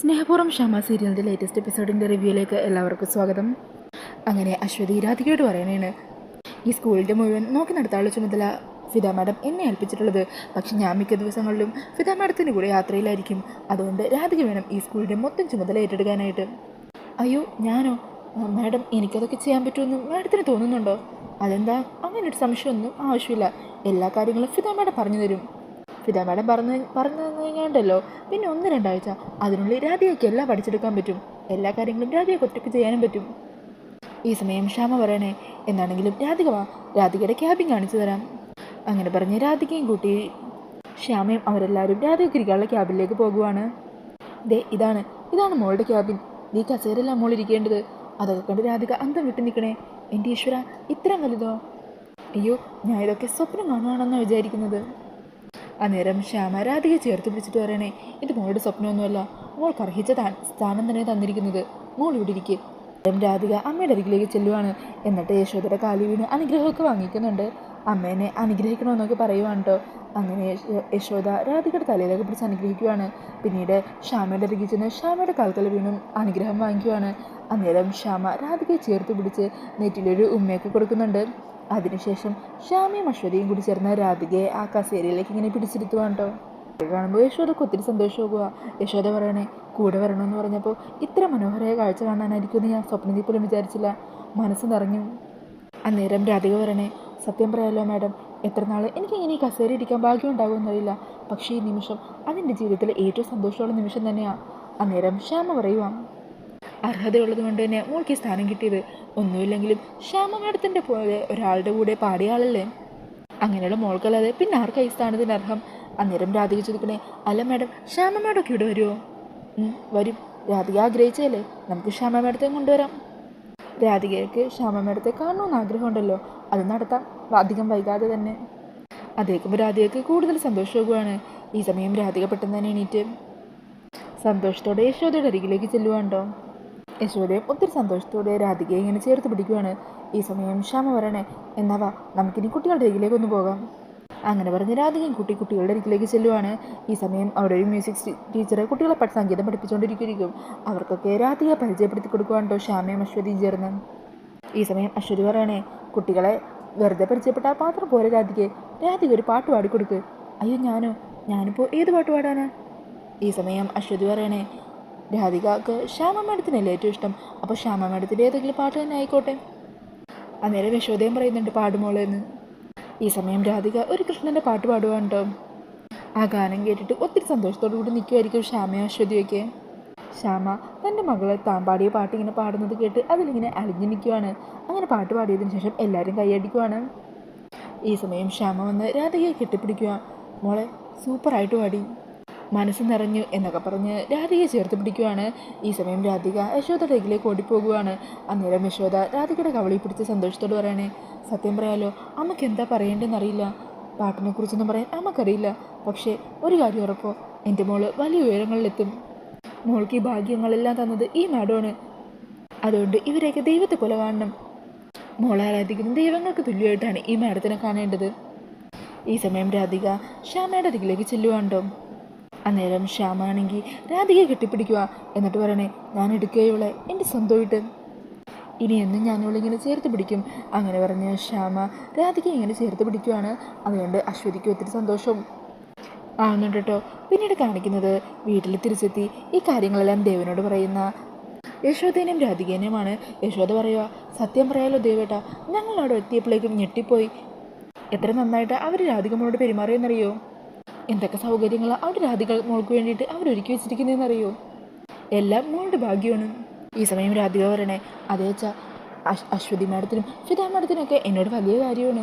സ്നേഹപൂർവം ഷാമ സീരിയലിന്റെ ലേറ്റസ്റ്റ് എപ്പിസോഡിന്റെ റിവ്യൂയിലേക്ക് എല്ലാവർക്കും സ്വാഗതം. അങ്ങനെ അശ്വതി രാധികയോട് പറയണേണ് ഈ സ്കൂളിന്റെ മുഴുവൻ നോക്കി നടത്താനുള്ള ചുമതല ഫിദ മാഡം എന്നെ ഏൽപ്പിച്ചിട്ടുള്ളത്. പക്ഷെ ഞാൻ മിക്ക ദിവസങ്ങളിലും ഫിദ മാഡത്തിന്റെ കൂടെ യാത്രയിലായിരിക്കും. അതുകൊണ്ട് രാധിക വേണം ഈ സ്കൂളിന്റെ മൊത്തം ചുമതല ഏറ്റെടുക്കാനായിട്ട്. അയ്യോ ഞാനോ? മാഡം എനിക്കതൊക്കെ ചെയ്യാൻ പറ്റുമെന്ന് മാഡത്തിന് തോന്നുന്നുണ്ടോ? അതെന്താ? അങ്ങനെ ഒരു സംശയമൊന്നും ആവശ്യമില്ല. എല്ലാ കാര്യങ്ങളും ഫിദ മാഡം പറഞ്ഞു തരും. ഫിദ മാഡം പറഞ്ഞ പറഞ്ഞു കഴിഞ്ഞാണ്ടല്ലോ. പിന്നെ ഒന്ന് രണ്ടാഴ്ച അതിനുള്ളിൽ രാധികയ്ക്ക് എല്ലാം പഠിച്ചെടുക്കാൻ പറ്റും. എല്ലാ കാര്യങ്ങളും രാധികയ്ക്ക് ഒറ്റയ്ക്ക് ചെയ്യാനും പറ്റും. ഈ സമയം ക്ഷാമ പറയണേ എന്നാണെങ്കിലും രാധിക വാ രാധികയുടെ ക്യാബിൻ കാണിച്ചു തരാം. അങ്ങനെ പറഞ്ഞ് രാധികയും കൂട്ടി ശ്യാമയും അവരെല്ലാവരും രാധികയ്ക്ക് ഇരിക്കാനുള്ള ക്യാബിനിലേക്ക് പോകുവാണ്. ദേ ഇതാണ് ഇതാണ് മോളുടെ ക്യാബിൻ. നീ കസേരല്ല മോൾ ഇരിക്കേണ്ടത്. അതൊക്കെ കണ്ട് രാധിക അന്തം വിട്ടു നിൽക്കണേ. എന്റെ ഈശ്വര ഇത്രയും വലുതോ? അയ്യോ ഞാൻ ഇതൊക്കെ സ്വപ്നം കാണുകയാണെന്നാണ് വിചാരിക്കുന്നത്. അന്നേരം ശ്യാമ രാധിക ചേർത്ത് പിടിച്ചിട്ട് പറയണേ ഇത് മോളുടെ സ്വപ്നമൊന്നുമല്ല. മോൾക്ക് അർഹിച്ച സ്ഥാനം തന്നെ തന്നിരിക്കുന്നത്. മോൾ ഇവിടെ ഇരിക്കുക രാധിക അമ്മയുടെ അരികിലേക്ക് ചെല്ലുവാണ്. എന്നിട്ട് യശോദയുടെ കാലി വീണ് അനുഗ്രഹമൊക്കെ വാങ്ങിക്കുന്നുണ്ട്. അമ്മേനെ അനുഗ്രഹിക്കണമെന്നൊക്കെ പറയുവാണ് കേട്ടോ അങ്ങനെ യശോദ രാധികയുടെ തലയിലേക്ക് പിടിച്ച് അനുഗ്രഹിക്കുവാണ്. പിന്നീട് ശ്യാമയുടെ അരികിൽ ചെന്ന് ശ്യാമയുടെ കാൽക്കൽ വീണും അനുഗ്രഹം വാങ്ങിക്കുവാണ്. അന്നേരം ശ്യാമ രാധികയെ ചേർത്ത് പിടിച്ച് നെറ്റിലൊരു ഉമ്മയൊക്കെ കൊടുക്കുന്നുണ്ട്. അതിനുശേഷം ഷാമിയും അശ്വതിയും കൂടി ചേർന്ന രാധികയെ ആ കസേരയിലേക്ക് ഇങ്ങനെ പിടിച്ചിരുത്തുവാണ് കേട്ടോ ഇത് കാണുമ്പോൾ യശോദക്ക് ഒത്തിരി സന്തോഷമാകുക. യശോദ പറയണേ കൂടെ വരണമെന്ന് പറഞ്ഞപ്പോൾ ഇത്ര മനോഹരമായ കാഴ്ച കാണാനായിരിക്കുമെന്ന് ഞാൻ സ്വപ്നത്തിൽ പോലും വിചാരിച്ചില്ല. മനസ്സ് നിറഞ്ഞു. അന്നേരം രാധിക പറയണേ സത്യം പറയാലോ മാഡം എത്ര നാൾ എനിക്കിങ്ങനെ ഈ കസേര ഇരിക്കാൻ ഭാഗ്യം ഉണ്ടാകുമെന്നറിയില്ല പക്ഷേ ഈ നിമിഷം അതെന്റെ ജീവിതത്തിലെ ഏറ്റവും സന്തോഷമുള്ള നിമിഷം തന്നെയാണ് അന്നേരം ശ്യാമ പറയുവാം അർഹതയുള്ളത് കൊണ്ട് തന്നെ മോൾക്ക് ഈ സ്ഥാനം കിട്ടിയത്. ഒന്നുമില്ലെങ്കിലും ശ്യാമ മാഡത്തിന്റെ പോലെ ഒരാളുടെ കൂടെ പാടിയ ആളല്ലേ അങ്ങനെയുള്ള മോൾക്കല്ലാതെ പിന്നെ ആർക്കാ ഈ സ്ഥാനത്തിന് അന്നേരം രാധിക ചോദിക്കണേ അല്ല മാഡം ശ്യാമ ഇവിടെ വരുമോ വരും. രാധിക ആഗ്രഹിച്ചല്ലേ നമുക്ക് ശ്യാമ മാഡത്തെ കൊണ്ടുവരാം. രാധികയ്ക്ക് ശ്യാമ മാഡത്തെ കാണണമെന്ന് ആഗ്രഹമുണ്ടല്ലോ. അത് നടത്താം. അധികം വൈകാതെ തന്നെ. അതേക്കുമ്പോൾ രാധികയ്ക്ക് കൂടുതൽ സന്തോഷമാകുവാണ് ഈ സമയം രാധിക പെട്ടെന്ന് തന്നെ എണീറ്റ് സന്തോഷത്തോടെ യശോദയുടെ അരികിലേക്ക് ചെല്ലുവാണ്ടോ? യശോദയും ഒത്തിരി സന്തോഷത്തോടെ രാധികയെ ഇങ്ങനെ ചേർത്ത് പിടിക്കുവാണ്. ഈ സമയം ക്ഷമ വരണേ എന്നാ വാ നമുക്കിനി കുട്ടികളുടെ അരികിലേക്ക് ഒന്ന് പോകാം. അങ്ങനെ പറഞ്ഞ് രാധികയും കുട്ടി കുട്ടികളുടെ അരികിലേക്ക് ചെല്ലുവാണ്. ഈ സമയം അവിടെ ഒരു മ്യൂസിക് ടീച്ചർ കുട്ടികളെ സംഗീതം പഠിപ്പിച്ചുകൊണ്ടിരിക്കും അവർക്കൊക്കെ രാധികയെ പരിചയപ്പെടുത്തി കൊടുക്കുവാണ്ടോ ശ്യാമയും അശ്വതിയും ചേർന്ന്. ഈ സമയം അശ്വതി പറയണേ കുട്ടികളെ വെറുതെ പരിചയപ്പെട്ടാൽ മാത്രം പോരെ രാധികയെ. രാധിക ഒരു പാട്ട് പാടിക്കൊടുക്ക്. അയ്യോ ഞാനോ? ഞാനിപ്പോൾ ഏത് പാട്ട് പാടാനാ? ഈ സമയം അശ്വതി പറയണേ രാധികക്ക് ശ്യാമ മേഡത്തിനല്ലേ ഏറ്റവും ഇഷ്ടം? അപ്പോൾ ശ്യാമ മേഡത്തിന്റെ ഏതെങ്കിലും പാട്ട് തന്നെ ആയിക്കോട്ടെ. അന്നേരം യശോദയും പറയുന്നുണ്ട് പാടുമോളെന്ന്. ഈ സമയം രാധിക ഒരു കൃഷ്ണന്റെ പാട്ട് പാടുവാണ്ടോ ആ ഗാനം കേട്ടിട്ട് ഒത്തിരി സന്തോഷത്തോടു കൂടി നിൽക്കുമായിരിക്കും ശ്യാമ അശ്വതിയൊക്കെ ശ്യാമ തന്റെ മകളെ താൻ പാടിയ പാട്ട് ഇങ്ങനെ പാടുന്നത് കേട്ട് അതിലിങ്ങനെ അലിഞ്ഞു നിൽക്കുവാണ് അങ്ങനെ പാട്ട് പാടിയതിന് ശേഷം എല്ലാവരും കൈയടിക്കുവാണ് ഈ സമയം ശ്യാമ വന്ന് രാധികയെ കെട്ടിപ്പിടിക്കുക മോളെ സൂപ്പറായിട്ട് പാടി. മനസ്സ് നിറഞ്ഞു എന്നൊക്കെ പറഞ്ഞ് രാധികയെ ചേർത്ത് പിടിക്കുവാണ്. ഈ സമയം രാധിക യശോദയുടെ അരികിലേക്ക് ഓടിപ്പോകുവാണ്. അന്നേരം യശോദ രാധികയുടെ കവളി പിടിച്ച് സന്തോഷത്തോട് പറയണേ സത്യം പറയാലോ അമ്മയ്ക്ക് എന്താ പറയേണ്ടതെന്നറിയില്ല പാട്ടിനെ കുറിച്ചൊന്നും പറയാൻ അമ്മക്കറിയില്ല. പക്ഷേ ഒരു കാര്യം ഉറപ്പോ എന്റെ മോൾ വലിയ ഉയരങ്ങളിലെത്തും. മോൾക്ക് ഈ ഭാഗ്യങ്ങളെല്ലാം തന്നത് ഈ മാഡമാണ് അതുകൊണ്ട് ഇവരെയൊക്കെ ദൈവത്തെ പോലെ കാണണം മോളെ ആരാധിക്കുന്ന ദൈവങ്ങൾക്ക് തുല്യമായിട്ടാണ് ഈ മാഡത്തിനെ കാണേണ്ടത്. ഈ സമയം രാധിക ശ്യാമയുടെ അരികിലേക്ക് ചെല്ലുവാണ്ടോ? അന്നേരം ശ്യാമാണെങ്കിൽ രാധികയെ കെട്ടിപ്പിടിക്കുക എന്നിട്ട് പറയണേ ഞാൻ എടുക്കുകയുള്ളേ എന്റെ സ്വന്തമായിട്ട്. ഇനി എന്നും ഞാനിവിടെ ഇങ്ങനെ ചേർത്ത് പിടിക്കും അങ്ങനെ പറഞ്ഞ് ശ്യാമ രാധികയെ ഇങ്ങനെ ചേർത്ത് പിടിക്കുവാണ്. അതുകൊണ്ട് അശ്വതിക്ക് ഒത്തിരി സന്തോഷവും ആവുന്നുണ്ട് കേട്ടോ പിന്നീട് കാണിക്കുന്നത് വീട്ടിൽ തിരിച്ചെത്തി ഈ കാര്യങ്ങളെല്ലാം ദേവനോട് പറയുന്ന യശോദേനെയും രാധികേനെയുമാണ്. യശോദ പറയുക സത്യം പറയാലോ ദേവേട്ടാ ഞങ്ങൾ അവിടെ എത്തിയപ്പോഴേക്കും ഞെട്ടിപ്പോയി. എത്ര നന്നായിട്ട് അവർ രാധികമ്മളോട് പെരുമാറിയെന്നറിയോ? എന്തൊക്കെ സൗകര്യങ്ങളാണ് അവിടെ രാധിക മോൾക്ക് വേണ്ടിയിട്ട് അവരൊരുക്കി വെച്ചിരിക്കുന്നതെന്നറിയോ? എല്ലാം മോളുടെ ഭാഗ്യമാണ്. ഈ സമയം രാധിക പറയണേ അതേ വെച്ചാൽ അശ്വതി മാഡത്തിനും ഫിദ മാഡത്തിനൊക്കെ എന്നോട് വലിയ കാര്യമാണ്.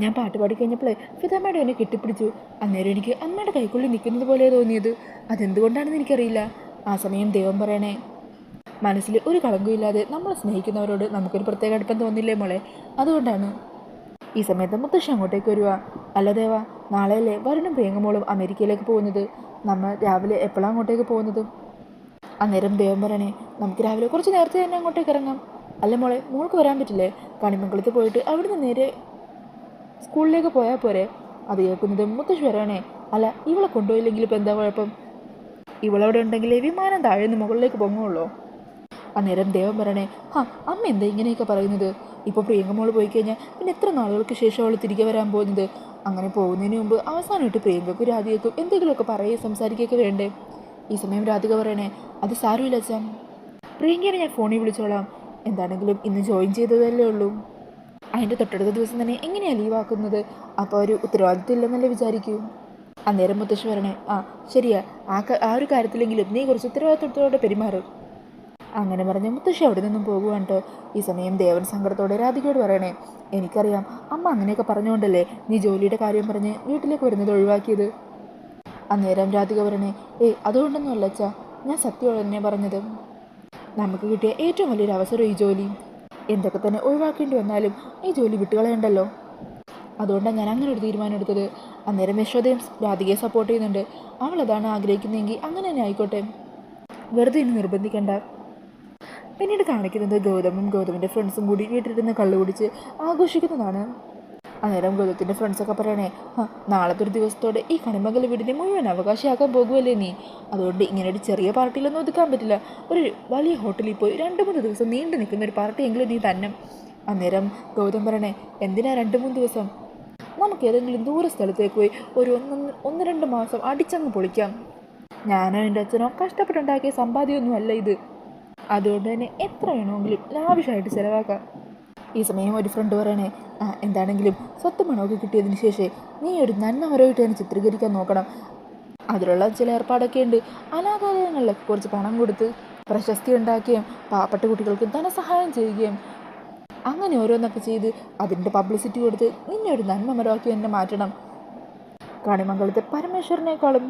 ഞാൻ പാട്ട് പാടി കഴിഞ്ഞപ്പോൾ ഫിദ മാഡം എന്നെ കെട്ടിപ്പിടിച്ചു. അന്നേരം എനിക്ക് അമ്മയുടെ കൈക്കുള്ളിൽ നിൽക്കുന്നത് പോലെ തോന്നിയത്. അതെന്തുകൊണ്ടാണെന്ന് എനിക്കറിയില്ല. ആ സമയം ദൈവം പറയണേ മനസ്സിൽ ഒരു കളങ്കമില്ലാതെ നമ്മളെ സ്നേഹിക്കുന്നവരോട് നമുക്കൊരു പ്രത്യേക അടുപ്പം തോന്നില്ലേ മോളെ? അതുകൊണ്ടാണ്. ഈ സമയത്ത് മുത്തശ്ശി അങ്ങോട്ടേക്ക് വരുവാ. അല്ല ദേവാ നാളെയല്ലേ വരുണും പ്രിയങ്കമോളും അമേരിക്കയിലേക്ക് പോകുന്നത്? നമ്മൾ രാവിലെ എപ്പോഴാണ് അങ്ങോട്ടേക്ക് പോകുന്നത്? അന്നേരം ദേവൻ പറയണേ നമുക്ക് രാവിലെ കുറച്ച് നേരത്തെ തന്നെ അങ്ങോട്ടേക്ക് ഇറങ്ങാം. അല്ല മോളെ മോൾക്ക് വരാൻ പറ്റില്ലേ? പണിമംഗളത്ത് പോയിട്ട് അവിടുന്ന് നേരെ സ്കൂളിലേക്ക് പോയാൽ പോരെ? അത് കേൾക്കുന്നത് മുത്തശ്ശി വരാണേ അല്ല ഇവളെ കൊണ്ടുപോയില്ലെങ്കിൽ ഇപ്പം എന്താ കുഴപ്പം? ഇവളവിടെ ഉണ്ടെങ്കിലേ വിമാനം താഴെ നിന്ന് മുകളിലേക്ക് പൊങ്ങുള്ളൂ. അന്നേരം ദേവൻ പറയണേ ആ അമ്മ എന്താ ഇങ്ങനെയൊക്കെ പറയുന്നത്? ഇപ്പോൾ പ്രിയങ്ക മോൾ പോയി കഴിഞ്ഞാൽ പിന്നെ എത്ര നാളുകൾക്ക് ശേഷം അവൾ തിരികെ വരാൻ പോകുന്നത്? അങ്ങനെ പോകുന്നതിന് മുമ്പ് അവസാനമായിട്ട് പ്രിയങ്കക്കും രാധികക്കും എന്തെങ്കിലുമൊക്കെ പറയുകയും സംസാരിക്കുകയൊക്കെ വേണ്ടേ? ഈ സമയം രാധിക പറയണേ അത് സാരമില്ല അച്ഛൻ പ്രിയങ്കേനെ ഞാൻ ഫോണിൽ വിളിച്ചോളാം. എന്താണെങ്കിലും ഇന്ന് ജോയിൻ ചെയ്തതല്ലേ ഉള്ളൂ. അതിന്റെ തൊട്ടടുത്ത ദിവസം തന്നെ എങ്ങനെയാണ് ലീവാക്കുന്നത് അപ്പോൾ ഒരു ഉത്തരവാദിത്വം ഇല്ലെന്നല്ലേ വിചാരിക്കൂ? അന്നേരം മുത്തശ്ശി പറയണേ ആ ശരിയാ. ആ ആ ഒരു കാര്യത്തിലെങ്കിലും നീ കുറച്ച് ഉത്തരവാദിത്വത്തോടെ പെരുമാറും. അങ്ങനെ പറഞ്ഞ് മുത്തശ്ശി അവിടെ നിന്നും പോകുവാണ് കേട്ടോ ഈ സമയം ദേവൻ സങ്കടത്തോടെ രാധികയോട് പറയണേ എനിക്കറിയാം അമ്മ അങ്ങനെയൊക്കെ പറഞ്ഞുകൊണ്ടല്ലേ നീ ജോലിയുടെ കാര്യം പറഞ്ഞ് വീട്ടിലേക്ക് വരുന്നത് ഒഴിവാക്കിയത്? അന്നേരം രാധിക പറയണേ ഏയ് അതുകൊണ്ടൊന്നും അല്ല അച്ഛാ ഞാൻ സത്യമോട് തന്നെ പറഞ്ഞത്. നമുക്ക് കിട്ടിയ ഏറ്റവും വലിയൊരു അവസരം ഈ ജോലി. എന്തൊക്കെ തന്നെ ഒഴിവാക്കേണ്ടി വന്നാലും ഈ ജോലി വിട്ടുകളയണ്ടല്ലോ. അതുകൊണ്ടാണ് ഞാൻ അങ്ങനെ ഒരു തീരുമാനം എടുത്തത്. അന്നേരം യശോദയും രാധികയെ സപ്പോർട്ട് ചെയ്യുന്നുണ്ട്. അവൾ അതാണ് ആഗ്രഹിക്കുന്നതെങ്കിൽ അങ്ങനെ തന്നെ ആയിക്കോട്ടെ. വെറുതെ ഇനി നിർബന്ധിക്കണ്ട. പിന്നീട് കാണിക്കുന്നത് ഗൗതമും ഗൗതമിന്റെ ഫ്രണ്ട്സും കൂടി വീട്ടിലിരുന്ന് കള്ളു കുടിച്ച് ആഘോഷിക്കുന്നതാണ്. അന്നേരം ഗൗതത്തിന്റെ ഫ്രണ്ട്സൊക്കെ പറയണേ നാളത്തെ ഒരു ദിവസത്തോടെ ഈ കണിമകൽ വീടിനെ മുഴുവൻ അവകാശമാക്കാൻ പോകുമല്ലേ നീ? അതുകൊണ്ട് ഇങ്ങനെ ഒരു ചെറിയ പാർട്ടിയിലൊന്നും ഒതുക്കാൻ പറ്റില്ല. ഒരു വലിയ ഹോട്ടലിൽ പോയി രണ്ട് മൂന്ന് ദിവസം നീണ്ടു നിൽക്കുന്ന ഒരു പാർട്ടിയെങ്കിലും നീ തന്നെ. അന്നേരം ഗൗതം പറയണേ എന്തിനാ രണ്ട് മൂന്ന് ദിവസം? നമുക്ക് ഏതെങ്കിലും ദൂര സ്ഥലത്തേക്ക് പോയി ഒരു ഒന്ന് ഒന്ന് രണ്ട് മാസം അടിച്ചങ്ങ് പൊളിക്കാം. ഞാനോ എന്റെ അച്ഛനോ കഷ്ടപ്പെട്ടുണ്ടാക്കിയ സമ്പാദ്യമൊന്നുമല്ല ഇത്. അതുകൊണ്ട് തന്നെ എത്ര വേണമെങ്കിലും ലാവിഷായിട്ട് ചിലവാക്കാം. ഈ സമയം ഒരു ഫ്രണ്ട് പറയണേ എന്താണെങ്കിലും സ്വത്ത് പണമൊക്കെ കിട്ടിയതിന് ശേഷം നീ ഒരു നന്മ മരമായിട്ട് തന്നെ ചിത്രീകരിക്കാൻ നോക്കണം. അതിലുള്ള ചില ഏർപ്പാടൊക്കെ ഉണ്ട്. അനാഥാലയങ്ങളിലൊക്കെ കുറച്ച് പണം കൊടുത്ത് പ്രശസ്തി ഉണ്ടാക്കുകയും പാവപ്പെട്ട കുട്ടികൾക്ക് ധനസഹായം ചെയ്യുകയും അങ്ങനെ ഓരോന്നൊക്കെ ചെയ്ത് അതിന്റെ പബ്ലിസിറ്റി കൊടുത്ത് നിന്നെ ഒരു നന്മ മരമാക്കി തന്നെ മാറ്റണം. കാണിമംഗളത്തെ പരമേശ്വരനേക്കാളും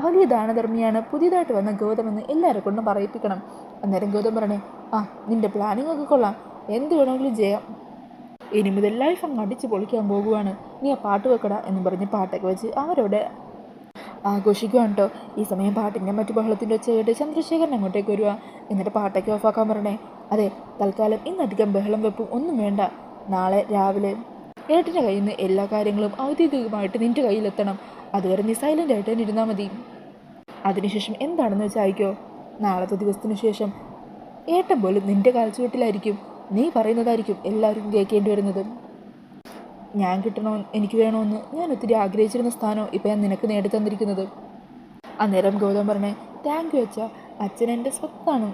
വലിയ ദാനധർമ്മിയാണ് പുതിയതായിട്ട് വന്ന ഗൗതമെന്ന് എല്ലാവരെ കൊണ്ടും പറയിപ്പിക്കണം. അന്നേരം ഗൗതം പറഞ്ഞേ ആ നിന്റെ പ്ലാനിങ് ഒക്കെ കൊള്ളാം. എന്ത് വേണമെങ്കിലും ചെയ്യാം. ഇനി മുതൽ ലൈഫ് അങ്ങ് അടിച്ച് പൊളിക്കാൻ പോകുവാണ്. നീ ആ പാട്ട് വെക്കടാ എന്ന് പറഞ്ഞ് പാട്ടൊക്കെ വെച്ച് അവരോട് ആഘോഷിക്കുവാണ് കേട്ടോ ഈ സമയം പാട്ടിന്റെ മറ്റു ബഹളത്തിന്റെ ഒച്ച കേട്ട് ചന്ദ്രശേഖരൻ അങ്ങോട്ടേക്ക് വരിക എന്നിട്ട് പാട്ടൊക്കെ ഓഫാക്കാൻ പറഞ്ഞേ അതെ തൽക്കാലം ഇന്നധികം ബഹളം വെപ്പും ഒന്നും വേണ്ട. നാളെ രാവിലെ ഏട്ടന്റെ കയ്യിൽ നിന്ന് എല്ലാ കാര്യങ്ങളും ഔദ്യോഗികമായിട്ട് നിന്റെ കയ്യിലെത്തണം. അതുവരെ നീ സൈലന്റ് ആയിട്ട് തന്നെ ഇരുന്നാൽ മതി. അതിനുശേഷം എന്താണെന്ന് വെച്ചാൽ അയക്കോ നാളത്തെ ദിവസത്തിന് ശേഷം ഏട്ടൻ പോലും നിന്റെ കാൽച്ചുവട്ടിലായിരിക്കും നീ പറയുന്നതായിരിക്കും എല്ലാവരും കേൾക്കേണ്ടി വരുന്നത്. ഞാൻ കിട്ടണോ എനിക്ക് വേണമെന്ന് ഞാൻ ഒത്തിരി ആഗ്രഹിച്ചിരുന്ന സ്ഥാനം ഇപ്പം ഞാൻ നിനക്ക് നേടിത്തന്നിരിക്കുന്നത് അന്നേരം ഗൗതം പറഞ്ഞേ താങ്ക് യു അച്ഛ. അച്ഛൻ എന്റെ സ്വത്താണ്.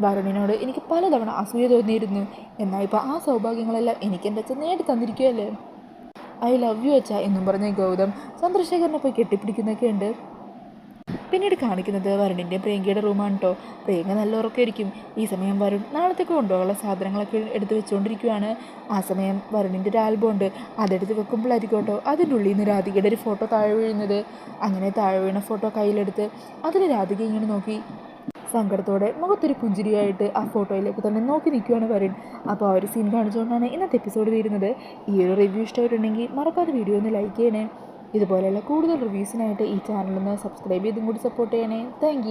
വരുണിനോട് എനിക്ക് പലതവണ അസൂയ തോന്നിയിരുന്നു. എന്നാൽ ഇപ്പോൾ ആ സൗഭാഗ്യങ്ങളെല്ലാം എനിക്ക് എന്റെ അച്ഛൻ നേടി തന്നിരിക്കുകയല്ലേ? ഐ ലവ് യു അച്ഛ എന്നും പറഞ്ഞ് ഗൗതം ചന്ദ്രശേഖരനെ പോയി കെട്ടിപ്പിടിക്കുന്നൊക്കെ ഉണ്ട്. പിന്നീട് കാണിക്കുന്നത് വരുണിന്റെ പ്രിയങ്കയുടെ റൂമാണ് കേട്ടോ പ്രിയങ്ക നല്ല ഇരിക്കും ഈ സമയം വരുൺ നാളത്തേക്ക് കൊണ്ടുപോകാനുള്ള സാധനങ്ങളൊക്കെ എടുത്ത് വെച്ചുകൊണ്ടിരിക്കുകയാണ് ആ സമയം വരുണിന്റെ ഒരു ആൽബം ഉണ്ട്. അതെടുത്ത് വെക്കുമ്പോഴായിരിക്കും കേട്ടോ അതിന്റെ ഉള്ളിൽ നിന്ന് രാധികയുടെ ഒരു ഫോട്ടോ താഴെ വീഴുന്നത്. അങ്ങനെ താഴെ വീണ ഫോട്ടോ കയ്യിലെടുത്ത് അതിൽ രാധിക ഇങ്ങനെ നോക്കി സങ്കടത്തോടെ മുഖത്തൊരു പുഞ്ചിരിയായിട്ട് ആ ഫോട്ടോയിലേക്ക് തന്നെ നോക്കി നിൽക്കുകയാണ് വരുൺ അപ്പോൾ ആ ഒരു സീൻ കാണിച്ചുകൊണ്ടാണ് ഇന്നത്തെ എപ്പിസോഡ് വരുന്നത്. ഈ ഒരു റിവ്യൂ ഇഷ്ടമായിട്ടുണ്ടെങ്കിൽ മറക്കാതെ വീഡിയോ ഒന്ന് ലൈക്ക് ചെയ്യണേ. ഇതുപോലെയുള്ള കൂടുതൽ റിവ്യൂസിനായിട്ട് ഈ ചാനലൊന്ന് സബ്സ്ക്രൈബ് ചെയ്തും കൂടി സപ്പോർട്ട് ചെയ്യണേ. താങ്ക്